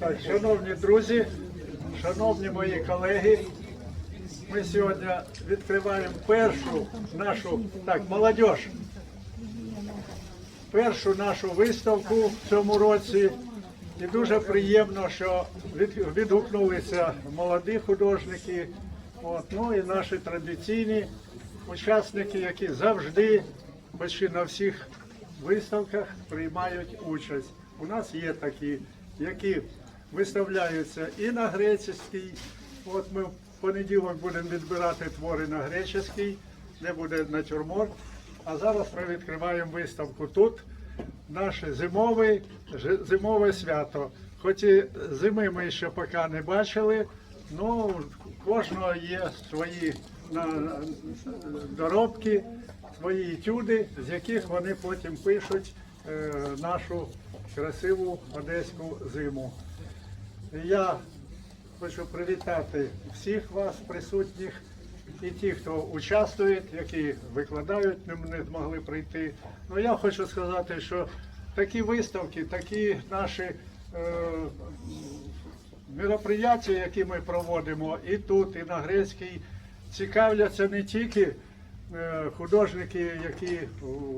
Шановні друзі, шановні мої колеги, ми сьогодні відкриваємо першу нашу, так, молодь, першу нашу виставку в цьому році. І дуже приємно, що відгукнулися молоді художники, от, ну і наші традиційні учасники, які завжди, почти на всіх виставках приймають участь. У нас є такі, які виставляються і на греческий. От ми в понеділок будемо відбирати твори на греческий, де буде натюрморт. А зараз ми відкриваємо виставку тут. Наше зимове, зимове свято. Хоч і зими ми ще поки не бачили, ну кожного є свої доробки, свої етюди, з яких вони потім пишуть е, нашу красиву одеську зиму. Я хочу привітати всіх вас, присутніх, і ті, хто участвує, які викладають, не змогли прийти. Ну я хочу сказати, що такі виставки, такі наші е, мероприятия, які ми проводимо і тут, і на Грецькій, цікавляться не тільки е, художники, які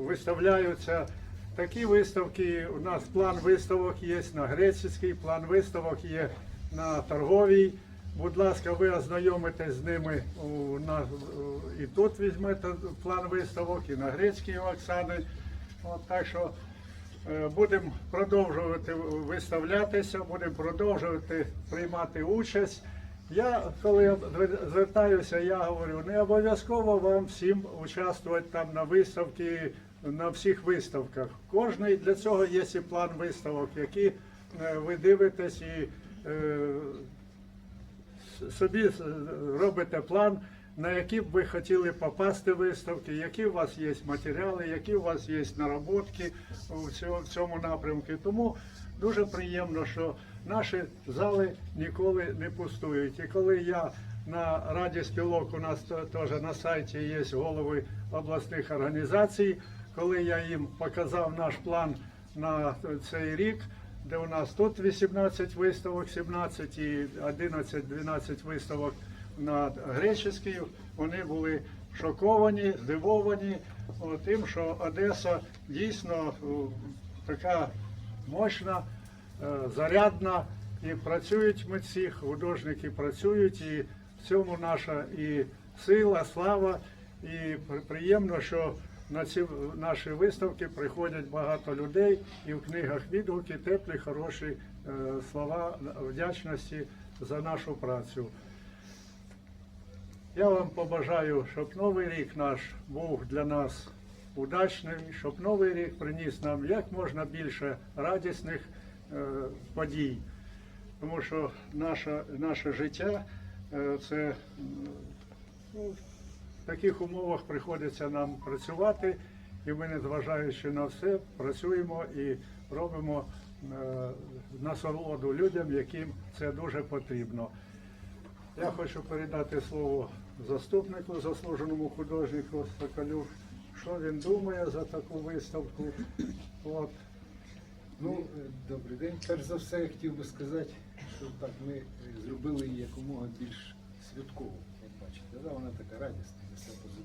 виставляються. Такі виставки, у нас план виставок є на грецький, план виставок є на торговій. Будь ласка, ви ознайомитесь з ними у, на, у- і тут візьмете план виставок, і на грецькій Оксани. От, так що е, будемо продовжувати виставлятися, будемо продовжувати приймати участь. Я, коли звертаюся, я говорю, не обов'язково вам всім участвувати там на виставці, на всіх виставках. Кожний для цього є і план виставок, які е, ви дивитесь і е, собі робите план, на які б ви хотіли попасти виставки, які у вас є матеріали, які у вас є наработки в цьому напрямку. Тому дуже приємно, що наші зали ніколи не пустують. І коли я на Раді спілок, у нас те- теж на сайті є голови обласних організацій, коли я їм показав наш план на цей рік, де у нас тут 18 виставок, 17 і 11-12 виставок на греческій, вони були шоковані, здивовані тим, що Одеса дійсно така мощна, е, зарядна, і працюють митці, художники працюють, і в цьому наша і сила, слава, і приємно, що на ці наші виставки приходять багато людей, і в книгах відгуки теплі, хороші е, слова вдячності за нашу працю. Я вам побажаю, щоб новий рік наш був для нас удачним, щоб новий рік приніс нам як можна більше радісних е, подій. Тому що наше, наше життя е, це ну, таких умовах приходиться нам працювати, і ми, незважаючи на все, працюємо і робимо е, насолоду людям, яким це дуже потрібно. Я хочу передати слово заступнику, заслуженому художнику Соколю, що він думає за таку виставку. От. Ну, е, добрий день. Перш за все, я хотів би сказати, що так ми е, зробили її якомога більш святкову, як бачите. Да? Вона така радісна,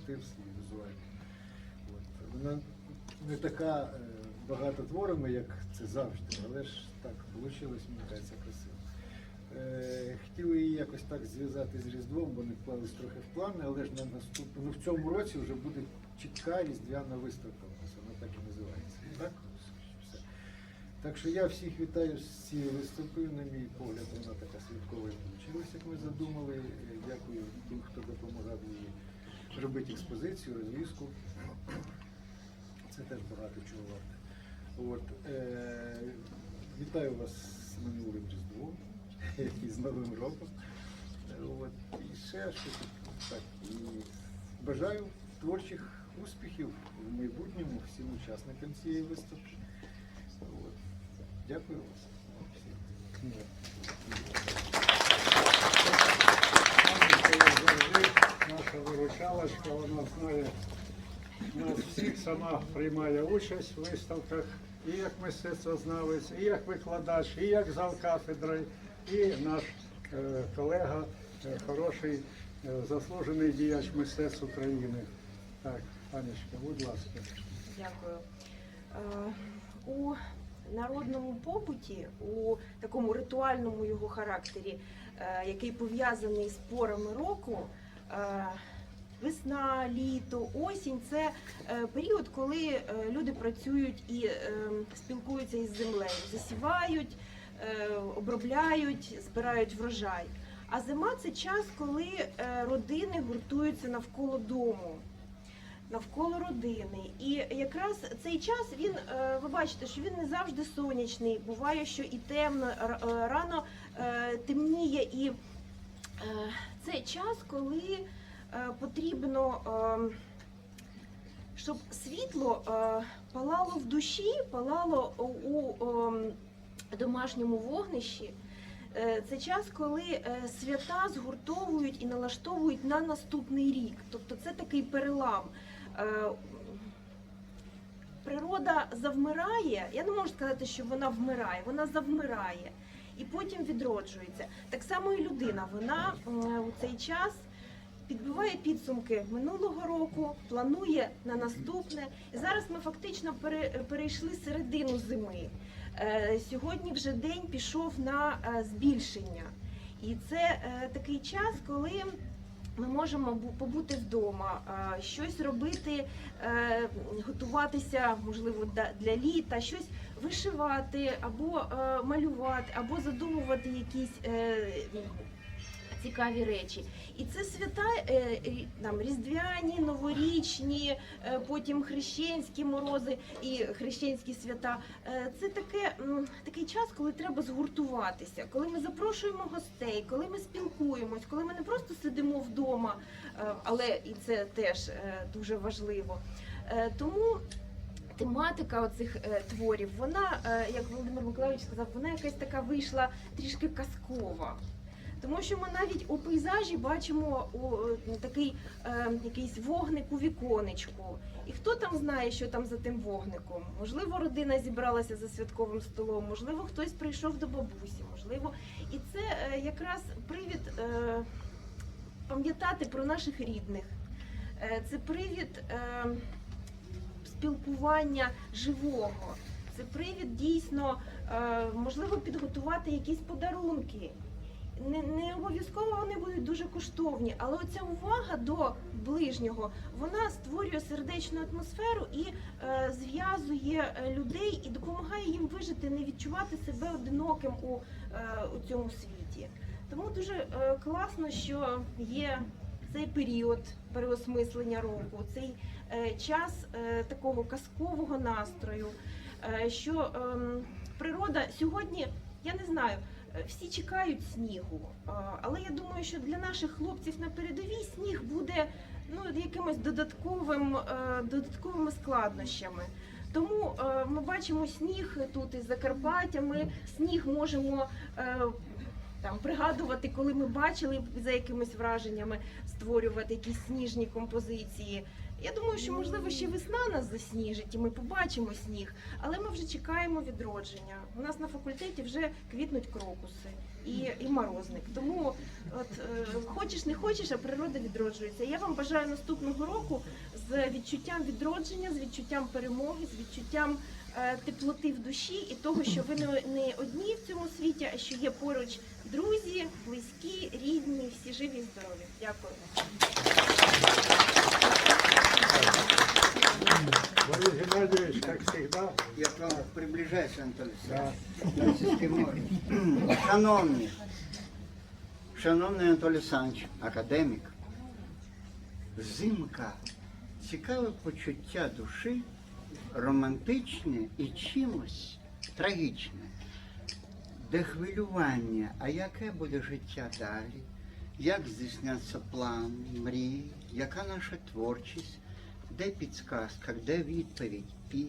несе візуальний. От. Вона не така е, багатотворима, як це завжди, але ж так вийшло, мені кажеться, красиво. Е, Хотіли її якось так зв'язати з Різдвом, бо не вклались трохи в плани, але ж на наступному, в цьому році вже буде чітка різдвяна виставка вона так і називається. Так? Все. Так що я всіх вітаю з цією виставкою. На мій погляд, вона така святкова і вийшла, як ми задумали. Дякую тим, хто допомагав її робити експозицію, розвізку. Це теж багато чого варте. От, е, вітаю вас з минулим Різдвом і з Новим роком. Е, От, і ще щось так. І бажаю творчих успіхів в майбутньому всім учасникам цієї виставки. От. Дякую вас. всім. Виручалочка, вона знає нас всіх, сама приймає участь в виставках. і як мистецтвознавець, і як викладач, і як зал кафедри, і наш е, колега, е, хороший, е, заслужений діяч мистецтв України. Так, Анечка, будь ласка. Дякую. Е, У народному побуті, у такому ритуальному його характері, е, який пов'язаний з порами року, е, весна, літо, осінь це е, період, коли е, люди працюють і е, спілкуються із землею, засівають, обробляють, збирають врожай. А зима це час, коли родини гуртуються навколо дому навколо родини. І якраз цей час він, ви бачите, що він не завжди сонячний. Буває, що і темно, рано темніє. І це час, коли потрібно, е, щоб світло е, палало в душі, палало у е, домашньому вогнищі. Е, Це час, коли е, свята згуртовують і налаштовують на наступний рік. Тобто це такий перелам. Е, Природа завмирає. Я не можу сказати, що вона вмирає, вона завмирає і потім відроджується. Так само і людина. Вона е, у цей час підбиває підсумки минулого року, планує на наступне. Зараз ми фактично перейшли середину зими. Е, Сьогодні вже день пішов на е, збільшення. І це е, такий час, коли ми можемо побути вдома, щось робити, готуватися, можливо, для літа, щось вишивати або малювати, або задумувати якісь цікаві речі. І це свята е, там, різдвяні, новорічні, е, потім хрещенські морози і хрещенські свята. Е, Це таке, такий час, коли треба згуртуватися, коли ми запрошуємо гостей, коли ми спілкуємось, коли ми не просто сидимо вдома, але і це теж дуже важливо. Тому тематика оцих творів, вона, як Володимир Миколаївич сказав, вона якась така вийшла трішки казкова. Тому що ми навіть у пейзажі бачимо о, е, такий е, якийсь вогник у віконечку. І хто там знає, що там за тим вогником? Можливо, родина зібралася за святковим столом, можливо, хтось прийшов до бабусі, можливо. І це е, якраз привід е, пам'ятати про наших рідних. Е, це привід е, спілкування живого. Це привід дійсно е, можливо підготувати якісь подарунки. Не, не обов'язково вони будуть дуже коштовні, але оця увага до ближнього вона створює сердечну атмосферу і е, зв'язує е, людей і допомагає їм вижити, не відчувати себе одиноким у, е, у цьому світі. Тому дуже е, класно, що є цей період переосмислення року, цей е, час е, такого казкового настрою, що ем, природа сьогодні, я не знаю. Е, Всі чекають снігу, але я думаю, що для наших хлопців на передовій сніг буде ну якимось додатковим, е, додатковими складнощами. Тому е, ми бачимо сніг тут із Закарпаття. Ми сніг можемо там пригадувати, коли ми бачили за якимись враженнями створювати якісь сніжні композиції. Я думаю, що можливо ще весна нас засніжить, і ми побачимо сніг, але ми вже чекаємо відродження. У нас на факультеті вже квітнуть крокуси і, і морозник. Тому от е, хочеш не хочеш, а природа відроджується. Я вам бажаю наступного року з відчуттям відродження, з відчуттям перемоги, з відчуттям теплоти в душі і того, що ви не, не одні в цьому світі, а що є поруч друзі, близькі, рідні, всі живі і здорові. Дякую. Борис Геннадьевич, как всегда, Я к вам приближаюся, Анатолій да, Олександрович. Російське море. Шановні, шановний Анатолій Олександрович, академік, зимка, цікаве почуття душі, романтичне і чимось трагічне. Де хвилювання, а яке буде життя далі? Як здійсняться плани, мрії, яка наша творчість, де підсказка, де відповідь? І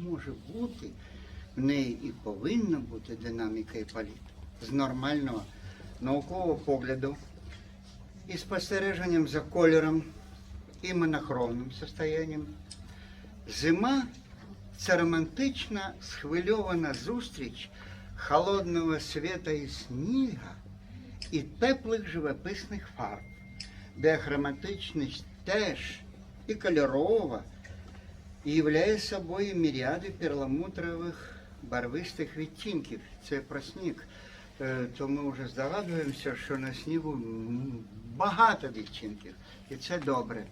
може бути в неї і повинна бути динаміка і політ з нормального наукового погляду і спостереженням за кольором і монохромним состоянням. Зима Це романтична схвильована зустріч холодного світа і сніга і теплих живописних фарб, де хроматичність теж і кольорова, і являє собою міріади перламутрових барвистих відтінків. Це про сніг. Е, То ми вже здогадуємося, що на снігу багато відтінків, і це добре.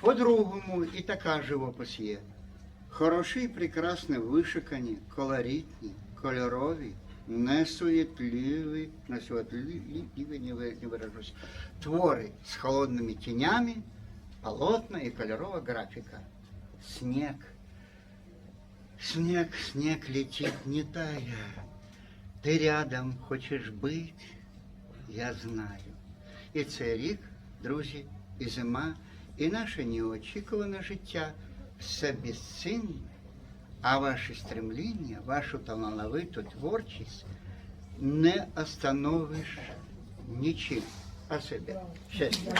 По-другому, і така живопис є. Хороші і прекрасно вишикані, колоритні, кольорові, несуетливі, несуетливі, не ви- не виражусь, твори з холодними тінями, полотна і кольорова графіка. Снег. Снег, снег летит, не тая. Ти рядом хочеш бути, я знаю. І цей рік, друзі, і зима, І наше неочікуване життя все безцінне, а ваші стремління, вашу талановиту творчість не остановиш нічим. А себе. Щастя.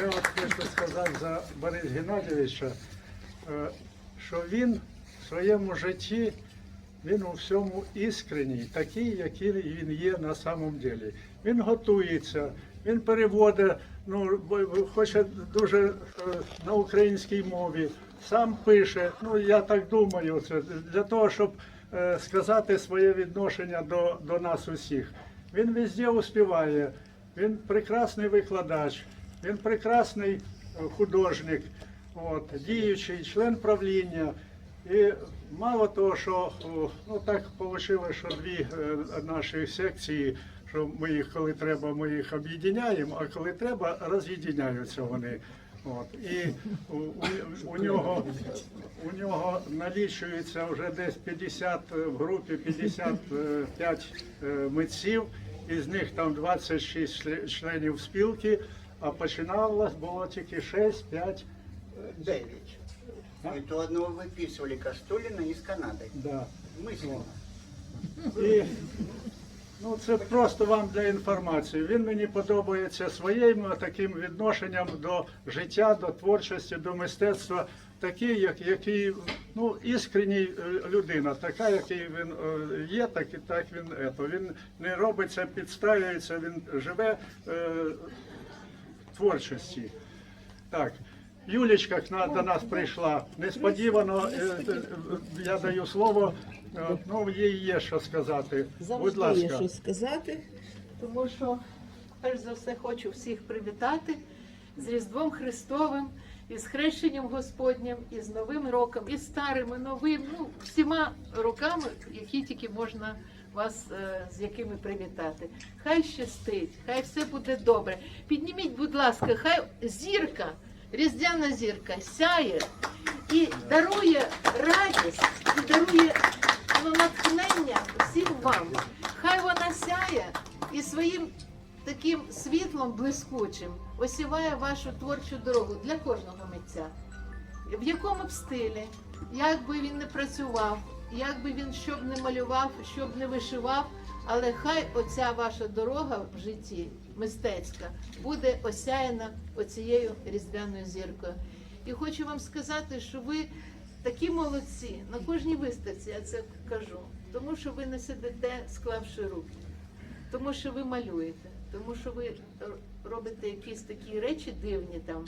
Я от хочу сказати за Бориса Геннадійовича, е, що він в своєму житті, він у всьому іскренній, такий, який він є на самом деле. Він готується, він переводить, ну, хоче дуже е, на українській мові, сам пише. Ну, я так думаю, це для того, щоб е, сказати своє відношення до, до нас усіх. Він везде успіває, він прекрасний викладач, він прекрасний е, художник, от, діючий, член правління. І мало того, що ну так вийшло, що дві наші секції, що ми їх, коли треба, ми їх об'єднаємо, а коли треба, роз'єднаються вони. От. І у, у, у нього у нього налічується вже десь 50 е, в групі 55 е, митців, із них там 26 чле- членів спілки, а починалось було тільки 6-5. Девять. И то одного выписывали Кастулина из Канады. Да. Мысленно. І ну, це просто вам для інформації. Він мені подобається своїм таким відношенням до життя, до творчості, до мистецтва, такий, як який ну, іскренній е, людина, така, який він е, є, так так він ето. Він не робиться, підставляється, він живе е, творчості. Так. Юлічка до нас прийшла. Несподівано е, я даю слово. Е, Ну, їй є що сказати. Будь Завжди є ласка. сказати. Тому що, перш за все, хочу всіх привітати з Різдвом Христовим, і з хрещенням Господнім, і з Новим роком, і старим, і новим, ну, всіма роками, які тільки можна вас е, з якими привітати. Хай щастить, хай все буде добре. Підніміть, будь ласка, хай зірка, різдвяна зірка сяє і дарує радість, і дарує ну, натхнення всім вам. Хай вона сяє і своїм таким світлом блискучим осіває вашу творчу дорогу для кожного митця. В якому б стилі, як би він не працював, як би він що б не малював, що б не вишивав, але хай оця ваша дорога в житті мистецька буде осяяна оцією різдвяною зіркою. І хочу вам сказати, що ви такі молодці на кожній виставці, я це кажу, тому що ви не сидите, склавши руки, тому що ви малюєте, тому що ви робите якісь такі речі дивні там.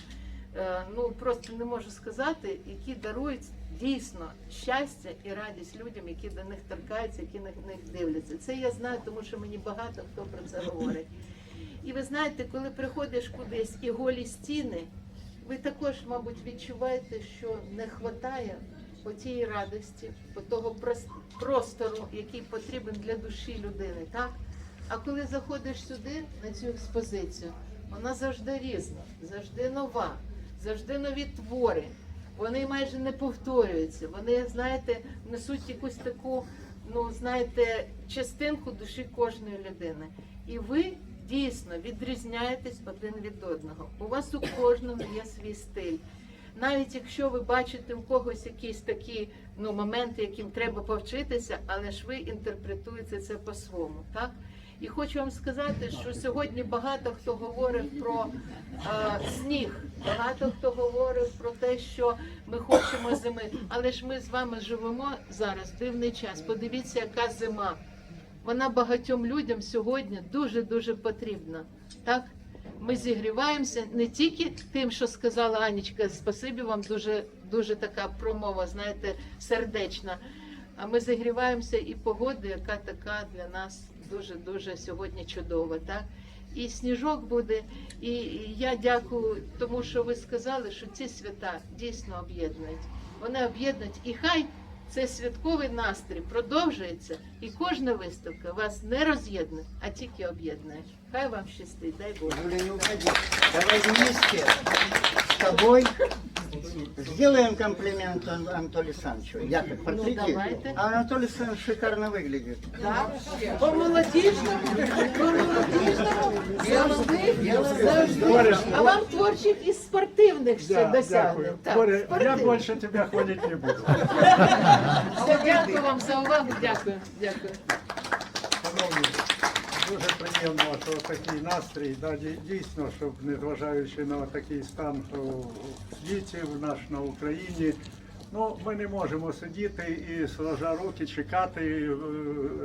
е, Ну просто не можу сказати, які дарують дійсно щастя і радість людям, які до них торкаються, які на них дивляться. Це я знаю, тому що мені багато хто про це говорить. І ви знаєте, коли приходиш кудись і голі стіни, ви також, мабуть, відчуваєте, що не вистачає отієї радості, того прос- простору, який потрібен для душі людини, так? А коли заходиш сюди, на цю експозицію, вона завжди різна, завжди нова, завжди нові твори. Вони майже не повторюються. Вони, знаєте, несуть якусь таку, ну знаєте, частинку душі кожної людини. І ви дійсно відрізняєтесь один від одного. У вас у кожного є свій стиль. Навіть якщо ви бачите у когось якісь такі ну, моменти, яким треба повчитися, але ж ви інтерпретуєте це по-своєму, так? І хочу вам сказати, що сьогодні багато хто говорив про е, сніг, багато хто говорив про те, що ми хочемо зими. Але ж ми з вами живемо зараз дивний час. Подивіться, яка зима. Вона багатьом людям сьогодні дуже дуже потрібна. Так? Ми зігріваємося не тільки тим, що сказала Анічка, спасибі вам дуже дуже така промова, знаєте, сердечна. А ми зігріваємося і погода, яка така для нас дуже дуже сьогодні чудова. Так? І сніжок буде. І я дякую тому, що ви сказали, що ці свята дійсно об'єднують. Вони об'єднують і хай цей святковий настрій продовжується, і кожна виставка вас не роз'єднує, а тільки об'єднує. Хай вам щастить, дай. Юля. Давай вместе с тобой сделаем комплимент Ан- Анатолию Александровичу. Я как портретист. давайте. А Анатолий Александрович шикарно выглядит. Так, по молодіжному, по молодіжному, завжди, завжди. А вам творчих і спортивних ще Да, досягнень. дякую. Так, Боря, я спортивних. більше тебе хвалити не буду. Все, дякую вам за увагу. Дякую. Дякую. Шановні, дуже приємно, що такий настрій, да, дійсно, щоб незважаючи на такий стан в світі, в наш на Україні. Ну, ми не можемо сидіти і сложа руки, чекати, е,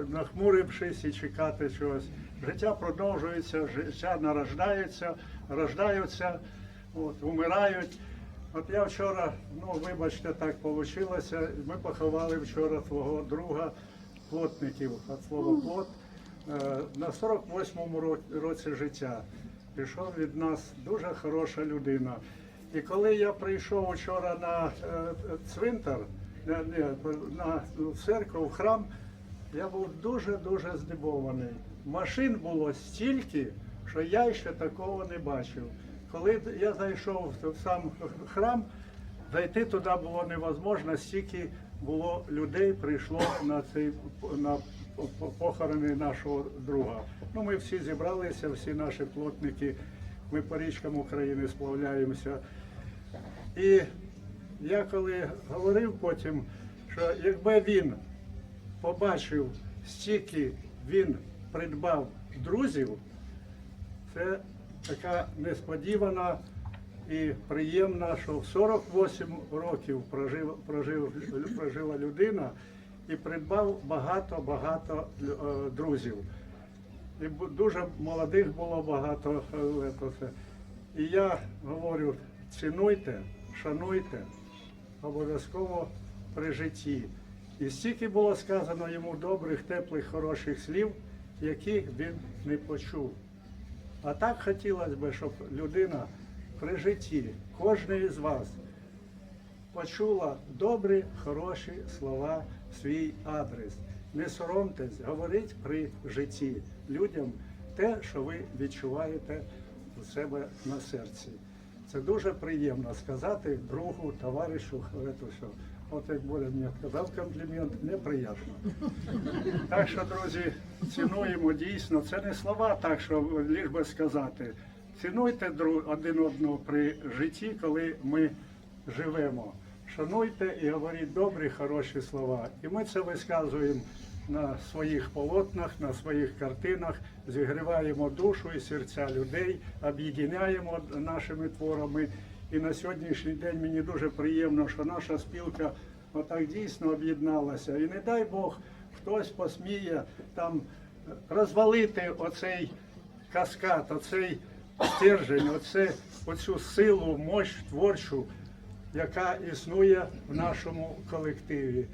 нахмурившись і чекати чогось. Життя продовжується, життя нарождається, рождаються, от, умирають. От я вчора, ну вибачте, так вийшло. Ми поховали вчора твого друга плотників від слова плот на 48-му році життя. Пішов від нас дуже хороша людина. І коли я прийшов вчора на е, цвинтар, не, не, на церкву, в храм, я був дуже-дуже здивований. Машин було стільки, що я ще такого не бачив. Коли я зайшов в сам храм, зайти туди було невозможно, стільки було людей прийшло на цей на похорони нашого друга. Ну, ми всі зібралися, всі наші плотники, ми по річкам України сплавляємося. І я коли говорив потім, що якби він побачив, стільки він придбав друзів, це така несподівана і приємна, що в 48 років прожив, прожив, прожила людина і придбав багато-багато е, друзів. І дуже молодих було багато. е. І я говорю, цінуйте, шануйте обов'язково при житті. І стільки було сказано йому добрих, теплих, хороших слів, яких він не почув. А так хотілося б, щоб людина при житті, кожен із вас, почула добрі, хороші слова свій адрес. Не соромтесь, говоріть при житті людям те, що ви відчуваєте у себе на серці. Це дуже приємно сказати другу, товаришу, це все. От як Боря мені сказав комплімент, мені приємно. Так що, друзі, цінуємо дійсно. Це не слова, так що ліг би сказати. Цінуйте друг- один одного при житті, коли ми живемо. Шануйте і говоріть добрі, хороші слова. І ми це висказуємо на своїх полотнах, на своїх картинах, зігріваємо душу і серця людей, об'єднаємо нашими творами. І на сьогоднішній день мені дуже приємно, що наша спілка отак дійсно об'єдналася. І не дай Бог, хтось посміє там розвалити оцей каскад, оцей стержень, оце, оцю силу, мощь творчу, яка існує в нашому колективі.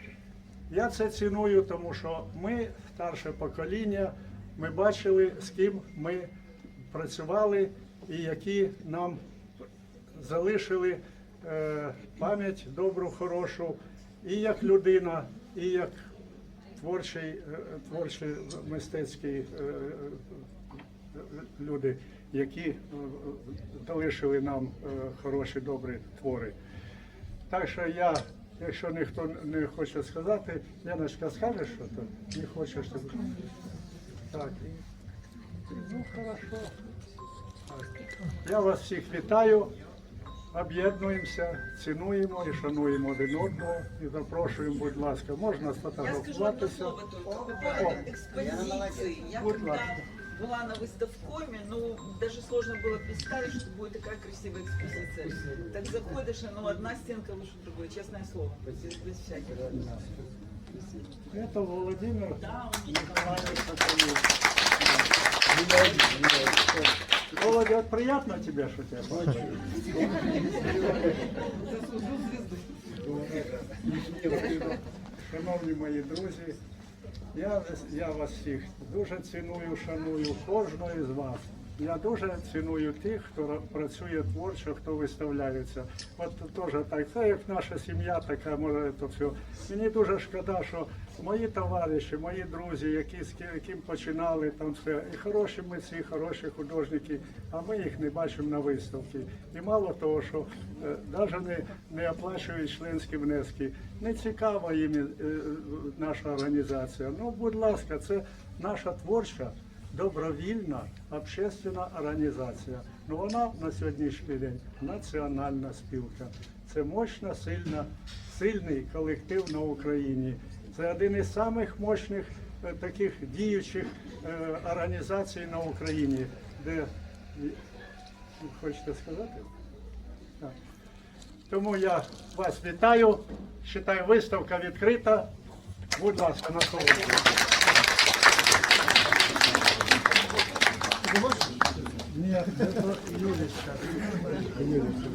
Я це ціную, тому що ми, старше покоління, ми бачили, з ким ми працювали і які нам залишили е, пам'ять добру, хорошу, і як людина, і як творчий, е, творчі мистецькі е, люди, які залишили нам хороші, добрі твори. Так що я, якщо ніхто не хоче сказати, Яночка, скажеш що то? Не хочеш? то- Так. Ну, хорошо. Так. Я вас всіх вітаю, об'єднуємося, цінуємо і шануємо один одного. І запрошуємо, будь ласка, можна Я скажу одне сфотографуватися. Будь ласка. была на выставкоме, ну, даже сложно было представить, что будет такая красивая экспозиция. Так заходишь, ну, одна стенка лучше другой, честное слово, без, без всяких. Это Владимир Да, он Николаевич Соколов. Володя, вот приятно тебе, что тебя бачу? Шановні мої друзі, я, я вас всіх дуже ціную, шаную кожного з вас. Я дуже ціную тих, хто працює творчо, хто виставляється. От теж так, це як наша сім'я, така може то все. Мені дуже шкода, що мої товариші, мої друзі, які з ки- яким починали там все, і хороші митці, і хороші художники, а ми їх не бачимо на виставці. І мало того, що навіть не, не оплачують членські внески. Не цікава їм е, е, наша організація. Ну, будь ласка, це наша творча добровільна общественна організація. Ну вона на сьогоднішній день національна спілка. Це мощна, сильна, сильний колектив на Україні. Це один із самих мощних е, таких діючих е, організацій на Україні, де хочете сказати? Тому я вас вітаю. Считаю, виставка відкрита. Будь ласка. Нет, это Юлечка. Юлечка.